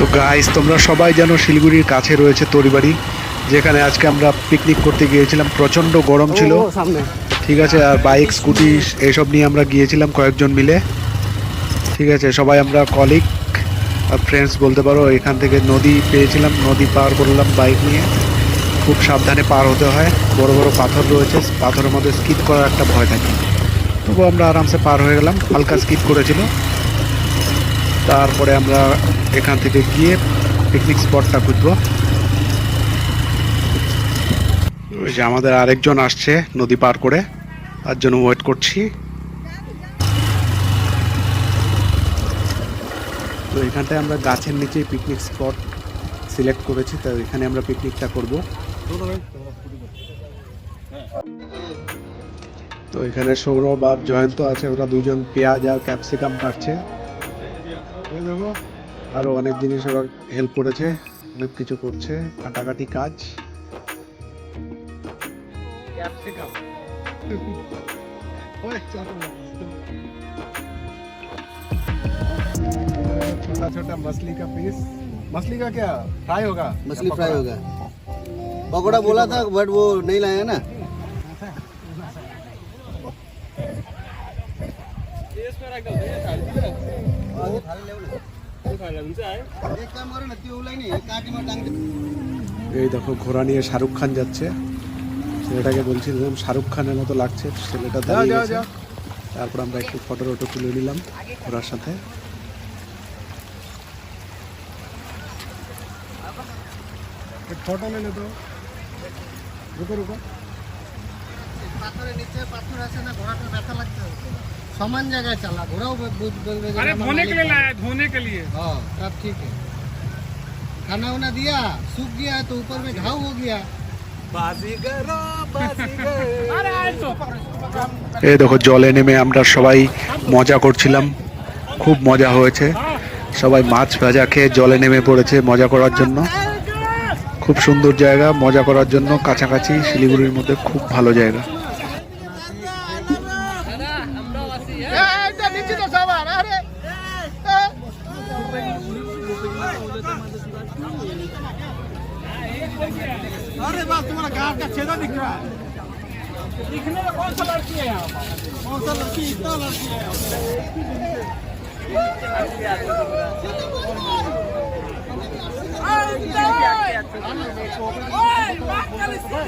তো গাইস তোমরা সবাই জানো শিলিগুড়ির কাছে রয়েছে তরিবাড়ি যেখানে আজকে আমরা পিকনিক করতে গিয়েছিলাম। প্রচণ্ড গরম ছিল। ঠিক আছে আর বাইক স্কুটি এইসব নিয়ে আমরা গিয়েছিলাম কয়েকজন মিলে। ঠিক আছে সবাই আমরা কলিগ ফ্রেন্ডস বলতে পারো এখান থেকে নদী পেয়েছিলাম নদী পার করলাম বাইক নিয়ে। খুব সাবধানে পার হতে হয়। বড় বড় পাথর রয়েছে পাথরের মধ্যে স্কিপ করার একটা ভয় থাকে। তবু আমরা আরামসে পার হয়ে গেলাম হালকা স্কিপ করেছিল। তারপরে আমরা এখান থেকে গিয়ে পিকনিক স্পটটা খুঁজবো। ওই যে আমাদের আরেকজন আসছে নদী পার করে, তার জন্য ওয়েট করছি। তো এখানটায় আমরা গাছের নিচে পিকনিক স্পট সিলেক্ট করেছি, তো এখানে আমরা পিকনিকটা করব। তো এখানে সৌরভ আর জয়ন্ত আছে, ওরা দুজন পেঁয়াজ আর ক্যাপসিকাম কাটছে। এই দেখো আরো অনেক জিনিস ওরা হেল্প করেছে অনেক কিছু করছে কাটাকাটি কাজ छोटा छोटा मछली का पीस मछली का क्या फ्राई होगा मछली फ्राई होगा पकौड़ा बोला था बट वो नहीं लाया ना এই দেখো ঘোড়া নিয়ে শাহরুখ খান যাচ্ছে। ছেলেটাকে বলছিলাম শাহরুখ খানের মতো লাগছে। ছেলেটা তারপর আমরা একটু ফটো টটো তুলে নিলাম ঘোড়ার সাথে। ফটো নিলে তো। রুকো রুকো। পাথরের নিচে পাথর আছে না ঘোড়াটা ব্যথা লাগছে। সমান জায়গায় চালা ঘোড়াও বলবে যে अरे আমার धोने के लिए मालिक- लाया है, धोने के लिए हाँ तब ठीक है खाना वाना दिया सूख गया है तो ऊपर में घाव हो गया अरे आए तो এই দেখো জলে নেমে আমরা সবাই মজা করছিলাম খুব মজা হয়েছে সবাই মাছ ভাজা খেয়ে জলে নেমে পড়েছে মজা করার জন্য খুব সুন্দর জায়গা মজা করার জন্য কাছাকাছি শিলিগুড়ির মধ্যে খুব ভালো জায়গা अरे बस तुम्हारा गांव का छेदा दिख रहा है दिखने में कौन सा लड़की है यहाँ पर? कौन सा लड़की इतना लड़की है ओए, बात कर इससे।